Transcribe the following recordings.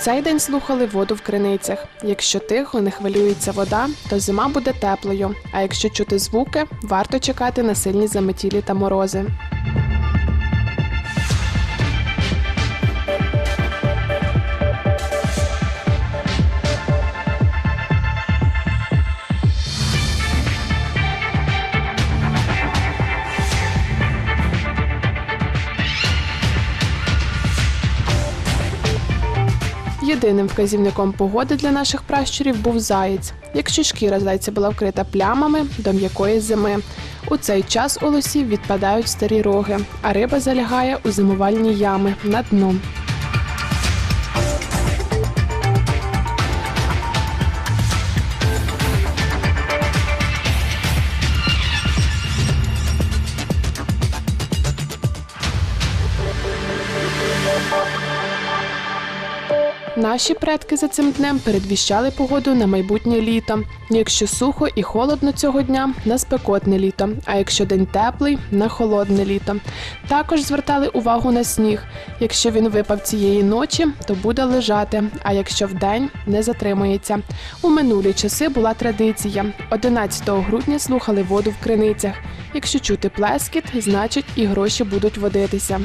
цей день слухали воду в криницях. Якщо тихо, не хвилюється вода, то зима буде теплою. А якщо чути звуки, варто чекати на сильні заметілі та морози. Єдиним вказівником погоди для наших пращурів був заєць. Якщо шкіра зайця була вкрита плямами до м'якої зими. У цей час у лосів відпадають старі роги, а риба залягає у зимувальні ями на дно. Наші предки за цим днем передвіщали погоду на майбутнє літо. Якщо сухо і холодно цього дня на спекотне літо, а якщо день теплий на холодне літо. Також звертали увагу на сніг. Якщо він випав цієї ночі, то буде лежати. А якщо вдень не затримується. У минулі часи була традиція. 11 грудня слухали воду в криницях. Якщо чути плескіт, значить і гроші будуть водитися.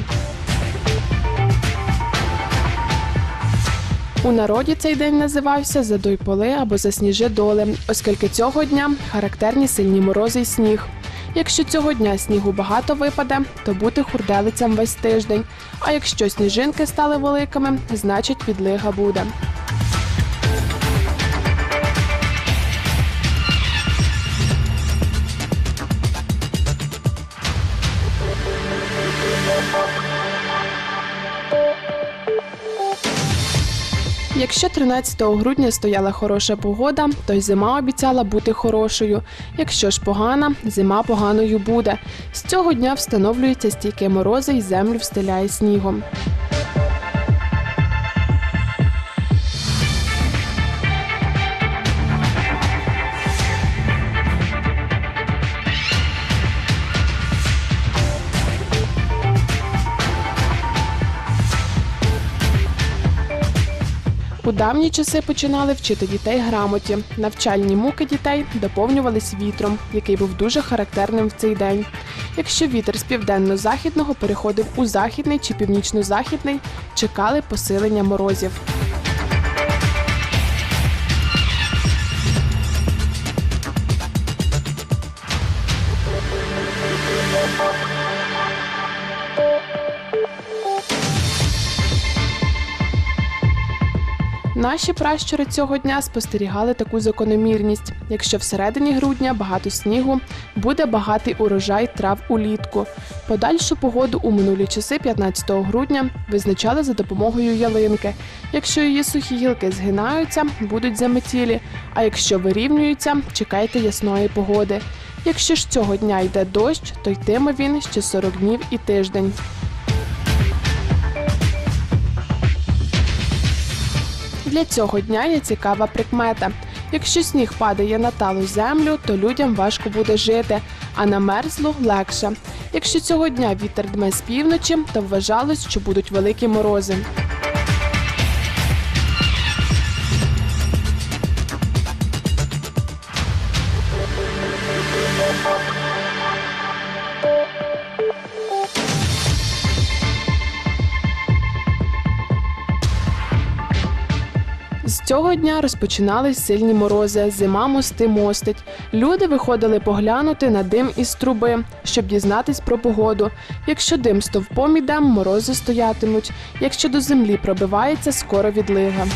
У народі цей день називався Задуй поли або Засніжи доли, оскільки цього дня характерні сильні морози й сніг. Якщо цього дня снігу багато випаде, то бути хурделицям весь тиждень. А якщо сніжинки стали великими, значить підлига буде. Якщо 13 грудня стояла хороша погода, то й зима обіцяла бути хорошою. Якщо ж погана, зима поганою буде. З цього дня встановлюються стійкі морози і землю встиляє снігом. У давні часи починали вчити дітей грамоті. Навчальні муки дітей доповнювались вітром, який був дуже характерним в цей день. Якщо вітер з південно-західного переходив у західний чи північно-західний, чекали посилення морозів. Наші пращури цього дня спостерігали таку закономірність. Якщо всередині грудня багато снігу, буде багатий урожай трав улітку. Подальшу погоду у минулі часи 15 грудня визначали за допомогою ялинки. Якщо її сухі гілки згинаються, будуть заметілі. А якщо вирівнюються, чекайте ясної погоди. Якщо ж цього дня йде дощ, то йтиме він ще 40 днів і тиждень. Для цього дня є цікава прикмета. Якщо сніг падає на талу землю, то людям важко буде жити, а на мерзлу легше. Якщо цього дня вітер дме з півночі, то вважалось, що будуть великі морози. Цього дня розпочинались сильні морози, зима мости мостить. Люди виходили поглянути на дим із труби, щоб дізнатись про погоду. Якщо дим стовпом іде, морози стоятимуть. Якщо до землі пробивається, скоро відлига.